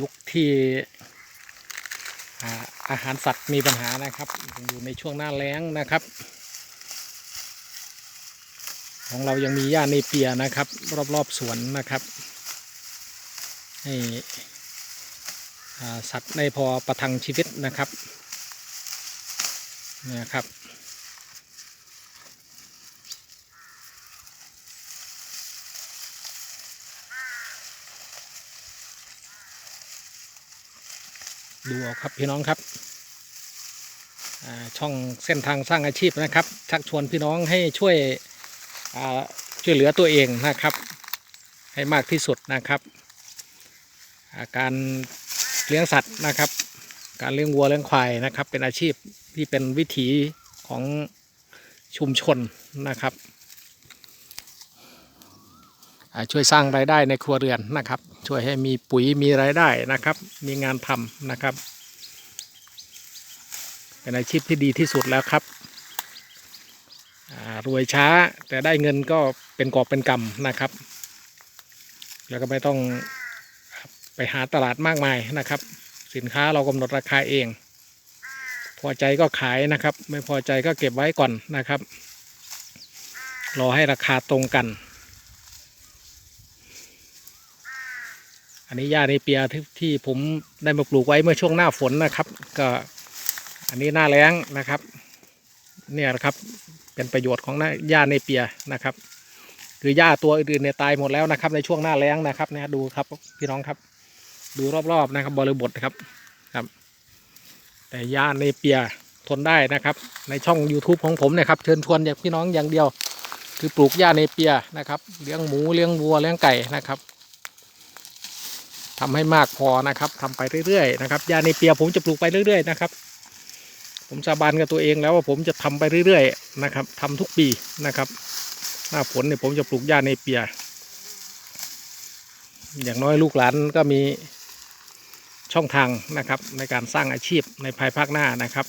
ยุคที่อาหารสัตว์มีปัญหานะครับ อยู่ในช่วงหน้าแล้งนะครับ ของเรายังมีหญ้าเนเปียนะครับ รอบๆสวนนะครับให้สัตว์ในพอประทังชีวิตนะครับนี่ยครับ ดูเอาครับพี่น้องครับช่องเส้นทางสร้างอาชีพนะครับ ชักชวนพี่น้องให้ช่วยช่วยเหลือตัวเองนะครับ ให้มากที่สุดนะครับาการเลี้ยงสัตว์นะครับ การเลี้ยงวัวเลี้ยงควายนะครับ เป็นอาชีพที่เป็นวิถีของชุมชนนะครับ ช่วยสร้างรายได้ในครัวเรือนนะครับ ช่วยให้มีปุ๋ยมีรายได้นะครับ มีงานทำนะครับ เป็นอาชีพที่ดีที่สุดแล้วครับรวยช้าแต่ได้เงินก็เป็นกอบเป็นกำนะครับ แล้วก็ไม่ต้องไปหาตลาดมากมายนะครับ สินค้าเรากำหนดราคาเอง พอใจก็ขายนะครับ ไม่พอใจก็เก็บไว้ก่อนนะครับ รอให้ราคาตรงกัน อันนี้หญ้าในเปียที่ที่ผมได้มาปลูกไว้เมื่อช่วงหน้าฝนนะครับ ก็อันนี้หน้าแล้งนะครับ เนี่ยนะครับเป็นประโยชน์ของหน้าหญ้าในเปียนะครับ คือหญ้าตัวอื่นๆเนี่ยตายหมดแล้วนะครับ ในช่วงหน้าแล้งนะครับเนี่ยดูครับพี่น้องครับดูรอบๆนะครับบริบทครับครับ แต่หญ้าในเปียทนได้นะครับ ในช่อง YouTube ของผมนี่ยครับ เชิญชวนอยางพี่น้องอย่างเดียว คือปลูกหญ้าในเปียนะครับ เลี้ยงหมูเลี้ยงวัวเลี้ยงไก่นะครับ ทำให้มากพอนะครับทำไปเรื่อยๆนะครับยาในเปียผมจะปลูกไปเรื่อย ๆ นะครับ ผมสาบานกับตัวเองแล้วว่าผมจะทำไปเรื่อยๆนะครับทำทุกปีนะครับ หน้าฝนเนี่ยผมจะปลูกหญ้าในเปีย อย่างน้อยลูกหลานก็มีช่องทางนะครับ ในการสร้างอาชีพในภายภาคหน้านะครับ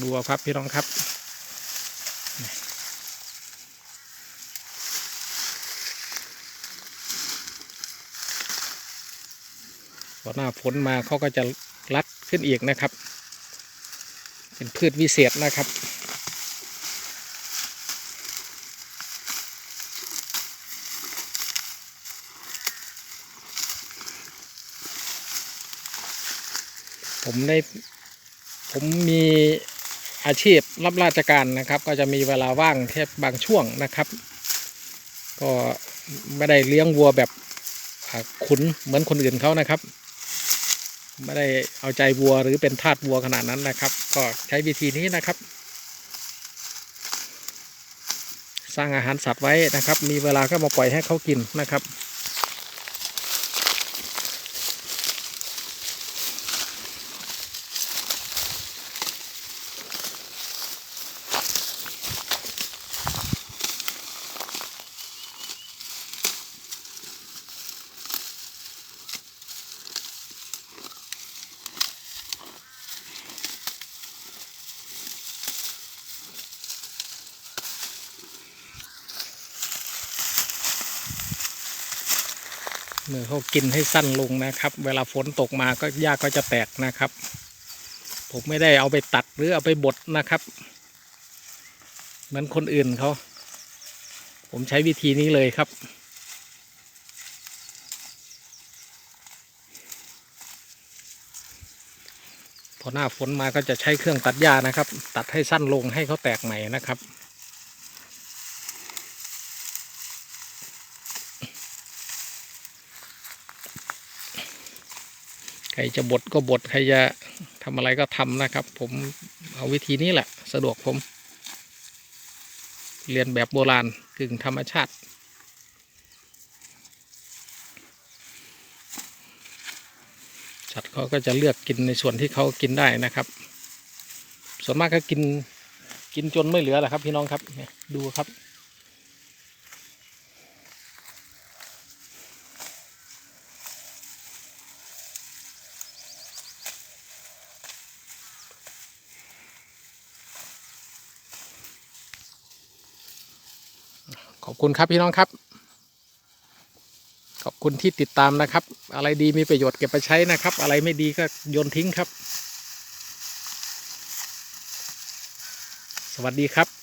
ดูครับพี่น้องครับ อหน้าฝนมาเขาก็จะรัดขึ้นอีกนะครับ เป็นพืชวิเศษนะครับผมได้ผมมีอาชีพรับราชการนะครับ ก็จะมีเวลาว่างแค่บางช่วงนะครับ ก็ไม่ได้เลี้ยงวัวแบบขุนเหมือนคนอื่นเขานะครับ ไม่ได้เอาใจวัวหรือเป็นทาสวัวขนาดนั้นนะครับ ก็ใช้วิธีนี้นะครับ สร้างอาหารสัตว์ไว้นะครับ มีเวลาก็มาปล่อยให้เขากินนะครับ เมื่อเขากินให้สั้นลงนะครับ เวลาฝนตกมาก็หญ้าก็จะแตกนะครับ ผมไม่ได้เอาไปตัดหรือเอาไปบดนะครับ เหมือนคนอื่นเขา ผมใช้วิธีนี้เลยครับพอหน้าฝนมาก็จะใช้เครื่องตัดหญ้านะครับ ตัดให้สั้นลงให้เขาแตกใหม่นะครับ ใครจะบดก็บดใครจะทำอะไรก็ทำนะครับ ผมเอาวิธีนี้แหละ สะดวกผม เรียนแบบโบราณกึ่งธรรมชาติ สัตว์เขาก็จะเลือกกินในส่วนที่เขากินได้นะครับ ส่วนมากก็กินกินจนไม่เหลือแหละครับ พี่น้องครับดูครับ ขอบคุณครับพี่น้องครับ ขอบคุณที่ติดตามนะครับ อะไรดีมีประโยชน์เก็บไปใช้นะครับ อะไรไม่ดีก็โยนทิ้งครับ สวัสดีครับ